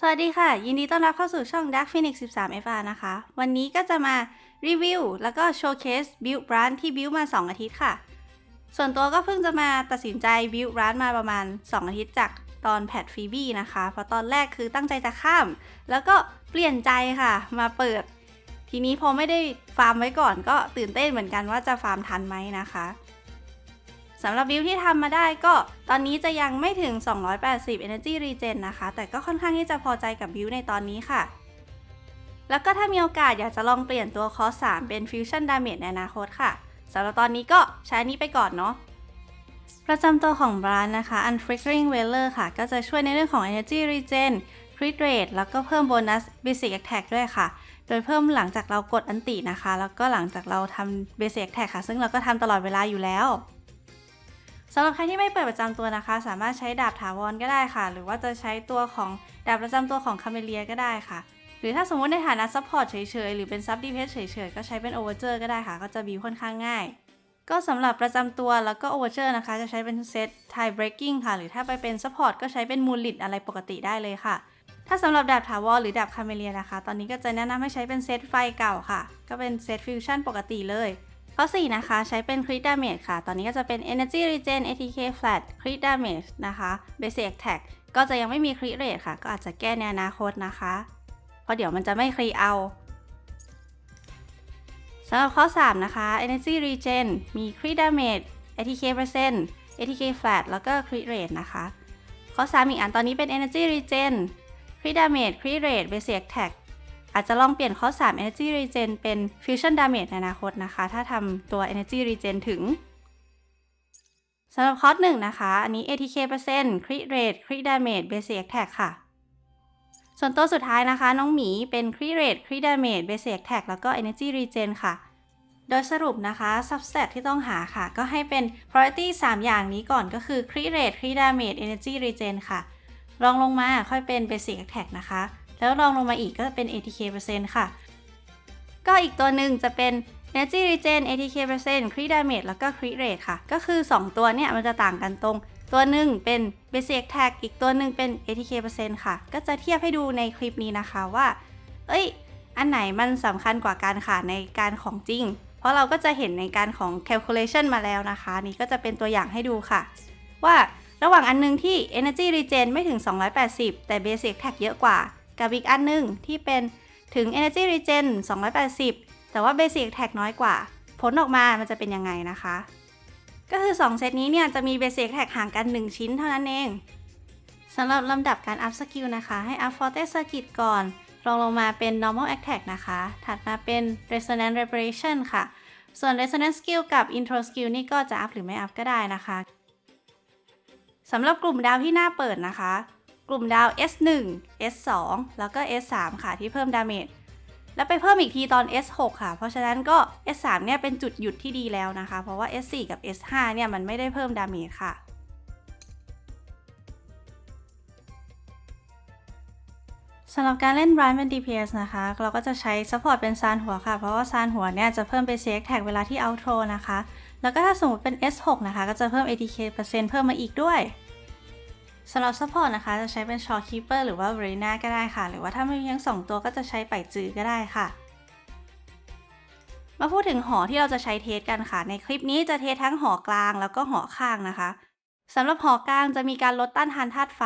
สวัสดีค่ะ ยินดีต้อนรับเข้าสู่ช่อง Dark Phoenix 13 FR นะคะ วันนี้ก็จะมารีวิว แล้วก็โชว์เคสบิวร้านที่บิวมา 2 อาทิตย์ค่ะ ส่วนตัวก็เพิ่งจะมาตัดสินใจบิวร้านมาประมาณ 2 อาทิตย์จากตอนแพทฟีบี้นะคะ เพราะตอนแรกคือตั้งใจจะข้าม แล้วก็เปลี่ยนใจค่ะ มาเปิด ทีนี้พอไม่ได้ฟาร์มไว้ก่อนก็ตื่นเต้นเหมือนกันว่าจะฟาร์มทันไหมนะคะ สำหรับบิลที่ทำมาได้ก็ตอนนี้จะยังไม่ถึง 280 Energy Regen นะคะ แต่ก็ค่อนข้างที่จะพอใจกับบิลในตอนนี้ค่ะ แล้วก็ถ้ามีโอกาสอยากจะลองเปลี่ยนตัวคอส3เป็น Fusion Damage ในอนาคตค่ะสำหรับตอนนี้ก็ใช้นี้ไปก่อนเนาะประจำตัวของบรานนะคะ Unflickering Veiler ค่ะ ก็จะช่วยในเรื่องของ Energy Regen Crit Rate แล้วก็เพิ่มโบนัส Basic Attack ด้วยค่ะ โดยเพิ่มหลังจากเรากดอันตินะคะ แล้วก็หลังจากเราทำ Basic Attack ค่ะ ซึ่งเราก็ทำตลอดเวลาอยู่แล้ว สำหรับใครที่ไม่เปิดประจำตัวนะคะ สามารถใช้ดาบถาวรก็ได้ค่ะ หรือว่าจะใช้ตัวของดาบประจำตัวของคาเมเลียก็ได้ค่ะ หรือถ้าสมมติในฐานะซัพพอร์ตเฉยๆ หรือเป็นซับดีเพสเฉยๆ ก็ใช้เป็นโอเวอร์เจอร์ก็ได้ค่ะ ก็จะบิวค่อนข้างง่าย ก็สำหรับประจำตัวแล้วก็โอเวอร์เจอร์นะคะ จะใช้เป็นเซตไทเบรกกิ้งค่ะ หรือถ้าไปเป็นซัพพอร์ตก็ใช้เป็นมูลลิดอะไรปกติได้เลยค่ะ ถ้าสำหรับดาบถาวรหรือดาบคาเมเลียนะคะ ตอนนี้ก็จะแนะนำให้ใช้เป็นเซตไฟเก่าค่ะ ก็เป็นเซตฟิวชั่นปกติเลย ข้อ 4 นะคะ ใช้เป็น Crit Damage ค่ะ ตอนนี้ก็จะเป็น Energy Regen ATK Flat Crit Damage นะคะ Basic Attack ก็จะยังไม่มี Crit Rate ค่ะ ก็อาจจะแก้ในอนาคตนะคะ เพราะเดี๋ยวมันจะไม่ครีเอาสำหรับข้อ 3 นะคะ Energy Regen มี Crit Damage ATK percent ATK Flat แล้วก็ Crit Rate นะคะ ข้อ 3 อีกอันตอนนี้เป็น Energy Regen Crit Damage Crit Rate Basic Attack อาจจะลองเปลี่ยนข้อ 3 Energy Regen เป็น Fusion Damage ในอนาคตนะคะ ถ้าทำตัว Energy Regen ถึงสำหรับคอร์ส1นะคะ อันนี้ ATK Crit Rate Crit Damage Basic Attack ค่ะ ส่วนตัวสุดท้ายนะคะ น้องหมีเป็น Crit Rate Crit Damage Basic Attack แล้วก็ Energy Regen ค่ะ โดยสรุปนะคะ Substat ที่ต้องหาค่ะ ก็ให้เป็น Priority 3 อย่างนี้ก่อนก็คือ Crit Rate Crit Damage Energy Regen ค่ะ รองลงมาค่อยเป็น Basic Attack นะคะ แล้วรองลงมาอีกก็เป็น ATK ค่ะ ก็อีกตัวหนึ่งจะเป็น Energy Regen ATK Crit Damage แล้วก็ Crit Rate ค่ะ ก็คือ 2 ตัวเนี่ยมันจะต่างกันตรง ตัวหนึ่งเป็น Basic Attack อีกตัวหนึ่งเป็น ATK ค่ะ ก็จะเทียบให้ดูในคลิปนี้นะคะว่า เอ้ย อันไหนมันสำคัญกว่ากันค่ะในการของจริง เพราะเราก็จะเห็นในการของ calculation มาแล้วนะคะ นี่ก็จะเป็นตัวอย่างให้ดูค่ะ ว่าระหว่างอันนึงที่ Energy Regen ไม่ถึง 280 แต่ Basic Attack เยอะกว่า กับอีกอันหนึงที่เป็นถึง Energy Regen 280 แต่ว่า Basic Attack น้อยกว่า ผลออกมามันจะเป็นยังไงนะคะ ก็คือ 2 เซตนี้เนี่ยจะมี Basic Attack ห่างกัน 1 ชิ้นเท่านั้นเองสำหรับลำดับการ up skill นะคะ ให้ up Forte Circuit ก่อนรองลงมาเป็น normal attack นะคะ ถัดมาเป็น resonance reparation ค่ะ ส่วน resonance skill กับ intro skill นี่ก็จะ up หรือไม่ up ก็ได้นะคะ สำหรับกลุ่มดาวที่น่าเปิดนะคะ กลุ่มดาว S1 S2 แล้วก็ S3 ค่ะที่เพิ่มดาเมจแล้วไปเพิ่มอีกทีตอน S6 ค่ะ เพราะฉะนั้นก็ S3 เนี่ยเป็นจุดหยุดที่ดีแล้วนะคะ เพราะว่า S4 กับ S5 เนี่ยมันไม่ได้เพิ่มดาเมจค่ะสำหรับการเล่น Run เป็น DPS นะคะ เราก็จะใช้ Support เป็นซานหัวค่ะ เพราะว่าซานหัวเนี่ยจะเพิ่มไปเช็คแท็กเวลาที่ Outro นะคะ แล้วก็ถ้าสมมติเป็น S6 นะคะ ก็จะเพิ่ม ATK เปอร์เซ็นต์เพิ่มมาอีกด้วย สำหรับ Support นะคะ จะใช้เป็น Short Keeper หรือว่า v e r i n a ก็ได้ค่ะ หรือว่าถ้าไม่มีทั้งสองตัวก็จะใช้ไปจือก็ได้ค่ะ มาพูดถึงหอที่เราจะใช้เทสกันค่ะ ในคลิปนี้จะเทสทั้งหอกลางแล้วก็หอข้างนะคะสำหรับหอกลางจะมีการลดต้านทานธาตุไฟ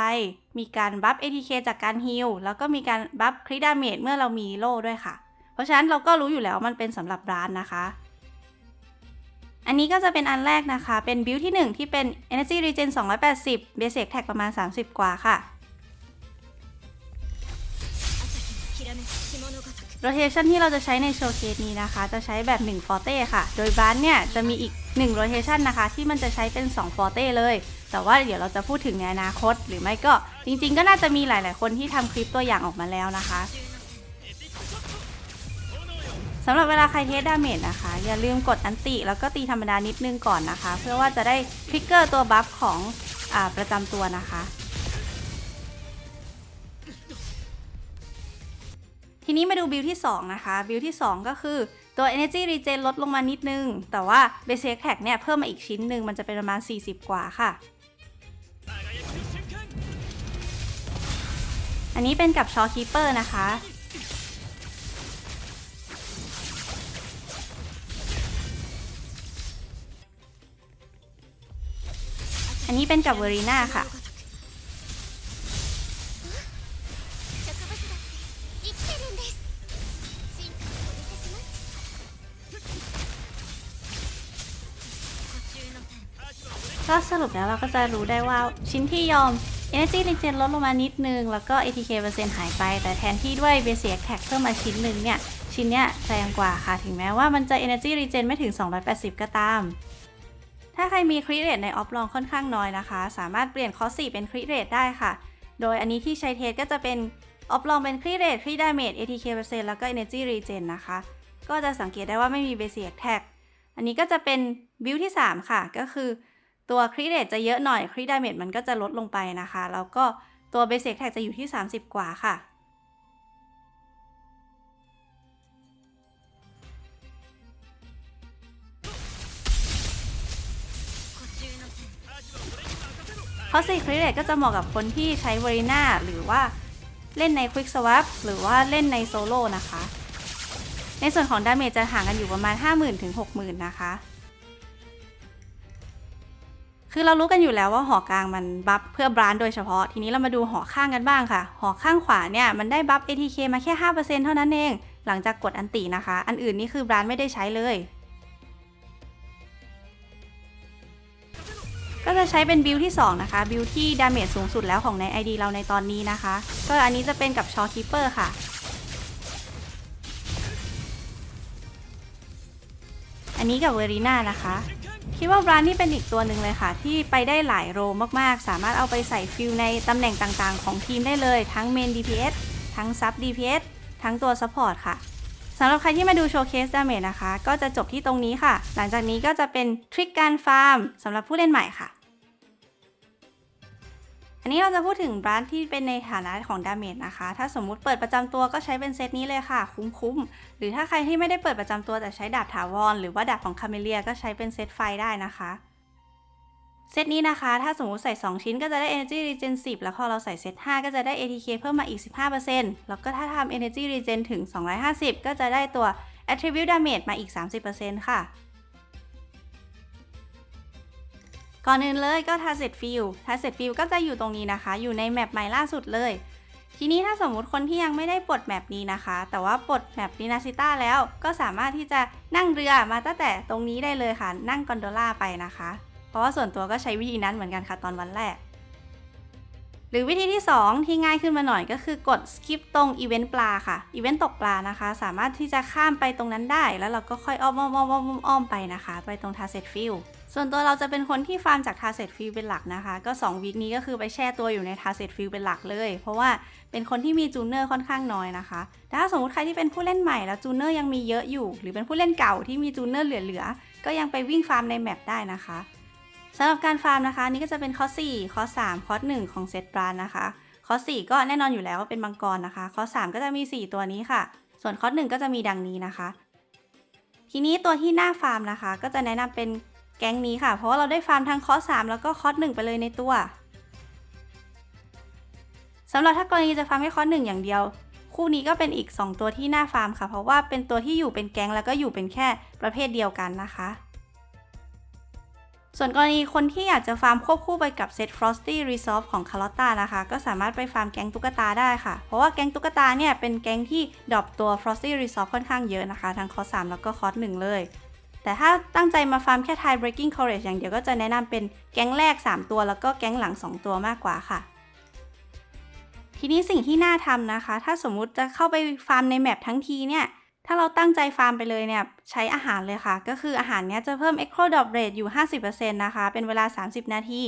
มีการบัฟ ATK จากการฮิลแล้วก็มีการบัฟคริดาเมจเมื่อเรามีโล่ด้วยค่ะ เพราะฉะนั้นเราก็รู้อยู่แล้วมันเป็นสำหรับร้านนะคะ อันนี้ก็จะเป็นอันแรกนะคะ เป็นบิลที่ 1 ที่เป็น Energy Regen 280 Basic Tag ประมาณ 30 กว่าค่ะ Rotation ที่เราจะใช้ในโชว์เคสนี้นะคะ จะใช้แบบ1 Forte ค่ะ โดยบ้านเนี่ยจะมีอีก 1 Rotation นะคะ ที่มันจะใช้เป็น 2 Forte เลย แต่ว่าเดี๋ยวเราจะพูดถึงในอนาคต หรือไม่ก็จริงๆ ก็น่าจะมีหลาย ๆ คนที่ทำคลิปตัวอย่างออกมาแล้วนะคะ สำหรับเวลาใครเทสดาเมจนะคะ อย่าลืมกดอันติ แล้วก็ตีธรรมดานิดนึงก่อนนะคะ เพื่อว่าจะได้ทริกเกอร์ตัวบัฟของอประจำตัวนะคะ ทีนี้มาดูบิลที่ 2 นะคะ บิลที่ 2 ก็คือตัว Energy Regen ลดลงมานิดนึง แต่ว่า Basic Attack เนี่ยเพิ่มมาอีกชิ้นหนึ่งมันจะเป็นประมาณ 40 กว่าค่ะ อันนี้เป็นกับชอคีเปอร์นะคะ อันนี้เป็นกับเวอรีนาค่ะ ก็สรุปแล้วเราก็จะรู้ได้ว่าชิ้นที่ยอม Energy Regen ลดลงมานิดนึง แล้วก็ ATK เปอร์เซ็นต์หายไป แต่แทนที่ด้วย Basic Attack เพิ่มมาชิ้นหนึ่งเนี่ย ชิ้นเนี้ยแรงกว่าค่ะ ถึงแม้ว่ามันจะ Energy Regen ไม่ถึง 280 ก็ตาม ถ้าใครมีคริเรทในออฟลองค่อนข้างน้อยนะคะ สามารถเปลี่ยนคอส4เป็นคริเรทได้ค่ะ โดยอันนี้ที่ใช้เทสก็จะเป็นออฟลองเป็นคริเรทคริดาเมจ ATK เปอร์เซ็นต์แล้วก็ Energy Regen นะคะ ก็จะสังเกตได้ว่าไม่มี Basic Attack อันนี้ก็จะเป็นบิลที่ 3 ค่ะ ก็คือตัวคริเรทจะเยอะหน่อยคริดาเมจมันก็จะลดลงไปนะคะ แล้วก็ตัวเบสิกแท็กจะอยู่ที่ 30 กว่าค่ะ เพราะ4คริเรก็จะเหมาะกับคนที่ใช้วอริน่าหรือว่าเล่นในควิกสวั p หรือว่าเล่นในโซโล่นะคะ ในส่วนของดาเมจจะห่างกันอยู่ประมาณ 50,000 ถึง 60,000 นะคะ คือเรารู้กันอยู่แล้วว่าหอกลางมันบัฟเพื่อบรานโดยเฉพาะ ทีนี้เรามาดูหอข้างกันบ้างค่ะ หอข้างขวาเนี่ยมันได้บัฟ ATK มาแค่ 5%เท่านั้นเอง หลังจากกดอันตินะคะ อันอื่นนี่คือบรานไม่ได้ใช้เลย ก็จะใช้เป็นบิลที่ 2 นะคะ บิลที่ดาเมจสูงสุดแล้วของใน ID เราในตอนนี้นะคะ ก็อันนี้จะเป็นกับชอคิปเปอร์ค่ะ อันนี้กับเวรีน่านะคะ คิดว่าบรานนี่เป็นอีกตัวหนึ่งเลยค่ะ ที่ไปได้หลายโรมากๆ สามารถเอาไปใส่ฟิลในตำแหน่งต่างๆ ของทีมได้เลย ทั้งเมน DPS ทั้งซับ DPS ทั้งตัวซัพพอร์ตค่ะสำหรับใครที่มาดูโชว์เคสดาเมจนะคะ ก็จะจบที่ตรงนี้ค่ะ หลังจากนี้ก็จะเป็นทริคการฟาร์มสำหรับผู้เล่นใหม่ค่ะ อันนี้เราจะพูดถึงบรานที่เป็นในฐานะของดาเมจนะคะ ถ้าสมมุติเปิดประจำตัวก็ใช้เป็นเซตนี้เลยค่ะ คุ้มๆ หรือถ้าใครที่ไม่ได้เปิดประจำตัวแต่ใช้ดาบถาวรหรือว่าดาบของคาเมเลียก็ใช้เป็นเซตไฟได้นะคะเซตนี้นะคะ ถ้าสมมติใส่ 2 ชิ้นก็จะได้ Energy Regen 10 แล้วพอเราใส่เซต5ก็จะได้ ATK เพิ่มมาอีก 15%แล้วก็ถ้าทำ Energy Regen ถึง 250 ก็จะได้ตัว Attribute Damage มาอีก 30%ค่ะ ก่อนอื่นเลยก็ Target Field Target Field ก็จะอยู่ตรงนี้นะคะ อยู่ในแมปใหม่ล่าสุดเลย ทีนี้ถ้าสมมุติคนที่ยังไม่ได้ปลดแมปนี้นะคะ แต่ว่าปลดแมปนินาซิต้าแล้วก็สามารถที่จะนั่งเรือมาตั้งแต่ตรงนี้ได้เลยค่ะ นั่งกอนโดล่าไปนะคะ เพราะว่าส่วนตัวก็ใช้วิธีนั้นเหมือนกันค่ะตอนวันแรก หรือวิธีที่ 2 ที่ง่ายขึ้นมาหน่อยก็คือกด skip ตรงอีเวนต์ปลาค่ะอีเวนต์ตกปลานะคะ สามารถที่จะข้ามไปตรงนั้นได้ แล้วเราก็ค่อยอ้อมอ้อมอ้อมอ้อมอ้อมไปนะคะ ไปตรง target field ส่วนตัวเราจะเป็นคนที่ฟาร์มจาก target field เป็นหลักนะคะ ก็ 2 วีคนี้ก็คือไปแช่ตัวอยู่ใน target field เป็นหลักเลย เพราะว่าเป็นคนที่มีจูเนอร์ค่อนข้างน้อยนะคะแต่ถ้าสมมติใครที่เป็นผู้เล่นใหม่แล้วจูเนอร์ยังมีเยอะอยู่ หรือเป็นผู้เล่นเก่าที่มีจูเนอร์เหลือๆก็ยังไปวิ่งฟาร์มในแมปได้นะคะ สำหรับการฟาร์มนะคะนี่ก็จะเป็นคอร์ส4คอร์ส3คอ1ของเซตบรานะคะคอ4ก็แน่นอนอยู่แล้วว่าเป็นมังกรนะคะคอ3ก็จะมี 4 ตัวนี้ค่ะ ส่วนคอ1ก็จะมีดังนี้นะคะ ทีนี้ตัวที่หน้าฟาร์มนะคะ ก็จะแนะนำเป็นแก๊งนี้ค่ะ เพราะว่าเราได้ฟาร์มทั้งคอ3แล้วก็คอ1ไปเลยในตัวสำหรับถ้ากรณีจะฟาร์มแค่คอ1อย่างเดียว คู่นี้ก็เป็นอีก 2 ตัวที่หน้าฟาร์มค่ะ เพราะว่าเป็นตัวที่อยู่เป็นแก๊งแล้วก็อยู่เป็นแค่ประเภทเดียวกันนะคะ ส่วนกรณีคนที่อยากจะฟาร์มควบคู่ไปกับเซต Frosty Resolve ของ c a r l o t t a นะคะ ก็สามารถไปฟาร์มแก๊งตุ๊กตาได้ค่ะ เพราะว่าแก๊งตุ๊กตาเนี่ย เป็นแก๊งที่ดรอปตัว Frosty Resolve ค่อนข้างเยอะนะคะ ทั้งคอร์สแล้วก็คอร์ส1เลย แต่ถ้าตั้งใจมาฟาร์มแค่ Tide Breaking Courage อย่างเดียวก็จะแนะนำเป็นแก๊งแรก 3 ตัวแล้วก็แก๊งหลัง 2 ตัวมากกว่าค่ะทีนี้สิ่งที่น่าทำนะคะ ถ้าสมมุติจะเข้าไปฟาร์มในแมปทั้งทีเนี่ย ถ้าเราตั้งใจฟาร์มไปเลยเนี่ย ใช้อาหารเลยค่ะ ก็คืออาหารเนี้ยจะเพิ่ม Echo Drop Rate อยู่ 50%นะคะ เป็นเวลา 30 นาที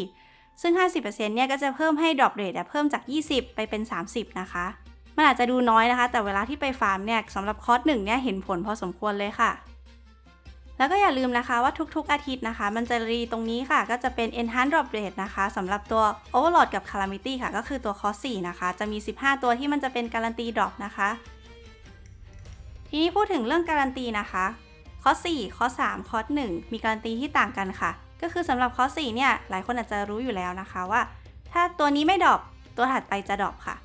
ซึ่ง 50%เนี่ยก็จะเพิ่มให้ Drop Rate เพิ่มจาก 20 ไปเป็น 30 นะคะ มันอาจจะดูน้อยนะคะ แต่เวลาที่ไปฟาร์มเนี่ยสำหรับคอร์สหนึ่งเนี่ยเห็นผลพอสมควรเลยค่ะแล้วก็อย่าลืมนะคะว่าทุกๆอาทิตย์นะคะ มันจะรีตรงนี้ค่ะ ก็จะเป็น Enhanced Drop Rate นะคะสำหรับตัว Overlord กับ Calamity ค่ะ ก็คือตัวคอร์ส4นะคะ จะมี 15 ตัวที่มันจะเป็นการันตี Drop นะคะ ทีนี้พูดถึงเรื่องการันตีนะคะคอร์ส4คอร์ส3คอ1มีการันตีที่ต่างกันค่ะ ก็คือสำหรับคอ4เนี่ยหลายคนอาจจะรู้อยู่แล้วนะคะว่า ถ้าตัวนี้ไม่ดรอปตัวถัดไปจะดรอปค่ะ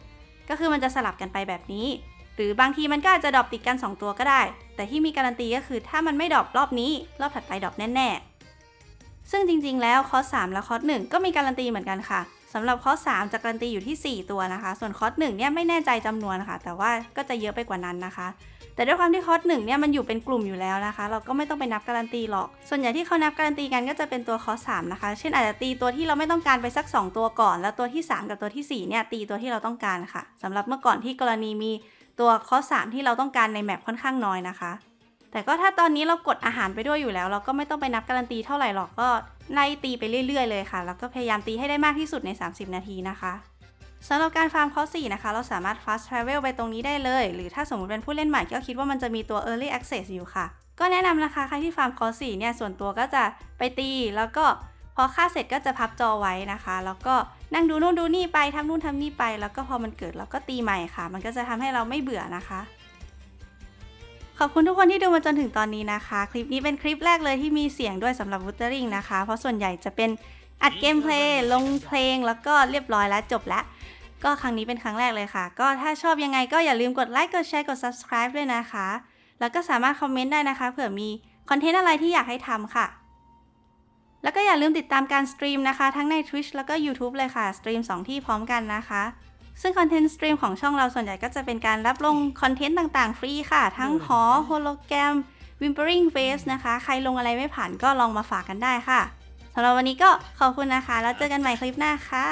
ก็คือมันจะสลับกันไปแบบนี้ หรือบางทีมันก็อาจจะดรอปติดกัน 2 ตัวก็ได้ แต่ที่มีการันตีก็คือถ้ามันไม่ดรอปรอบนี้ รอบถัดไปดรอปแน่ ๆ ซึ่งจริงๆ แล้วคอ3และคอ1ก็มีการันตีเหมือนกันค่ะ สำหรับคอ3จะการันตีอยู่ที่ 4 ตัวนะคะ ส่วนคอร์ส1เนี่ยไม่แน่ใจจำนวนค่ะ แต่ว่าก็จะเยอะไปกว่านั้นนะคะ แต่ด้วยความที่คอร์สหนึ่งเนี่ยมันอยู่เป็นกลุ่มอยู่แล้วนะคะ เราก็ไม่ต้องไปนับการันตีหรอก ส่วนใหญ่ที่เขานับการันตีกันก็จะเป็นตัวคอร์สามนะคะ เช่นอาจจะตีตัวที่เราไม่ต้องการไปสัก 2 ตัวก่อน แล้วตัวที่ 3 กับตัวที่4เนี่ยตีตัวที่เราต้องการค่ะสำหรับเมื่อก่อนที่กรณีมีตัวคอร์สสามที่เราต้องการในแมปค่อนข้างน้อยนะคะ แต่ก็ถ้าตอนนี้เรากดอาหารไปด้วยอยู่แล้ว เราก็ไม่ต้องไปนับการันตีเท่าไหร่หรอกก็ไล่ตีไปเรื่อยๆเลยค่ะ แล้วก็พยายามตีให้ได้มากที่สุดใน 30 นาทีนะคะสำหรับการฟาร์มคอร์ส4นะคะ เราสามารถ fast travel ไปตรงนี้ได้เลย หรือถ้าสมมติเป็นผู้เล่นใหม่ก็คิดว่ามันจะมีตัว early access อยู่ค่ะ ก็แนะนำนะคะ ใครที่ฟาร์มคอร์ส4เนี่ย ส่วนตัวก็จะไปตีแล้วก็พอค่าเสร็จก็จะพับจอไว้นะคะ แล้วก็นั่งดูนู่นดูนี่ไปทำนู่นทำนี่ไป แล้วก็พอมันเกิดเราก็ตีใหม่ค่ะ มันก็จะทำให้เราไม่เบื่อนะคะ ขอบคุณทุกคนที่ดูมาจนถึงตอนนี้นะคะ คลิปนี้เป็นคลิปแรกเลยที่มีเสียงด้วยสำหรับ Wuthering นะคะ เพราะส่วนใหญ่จะเป็นอัดเกมเพลย์ลงเพลงแล้วก็เรียบร้อยแล้วจบแล้ว ก็ครั้งนี้เป็นครั้งแรกเลยค่ะ ก็ถ้าชอบยังไงก็อย่าลืมกดไลค์กดแชร์กด subscribe ด้วยนะคะ แล้วก็สามารถคอมเมนต์ได้นะคะเผื่อมีคอนเทนต์อะไรที่อยากให้ทำค่ะ แล้วก็อย่าลืมติดตามการสตรีมนะคะ ทั้งใน Twitch แล้วก็ YouTube เลยค่ะสตรีม2ที่พร้อมกันนะคะ ซึ่งคอนเทนต์สตรีมของช่องเราส่วนใหญ่ก็จะเป็นการรับลงคอนเทนต์ต่างๆ ฟรีค่ะ ทั้งหอโฮโลแกรม Whimpering Face นะคะ ใครลงอะไรไม่ผ่านก็ลองมาฝากกันได้ค่ะสำหรับวันนี้ก็ขอบคุณนะคะ แล้วเจอกันใหม่คลิปหน้าค่ะ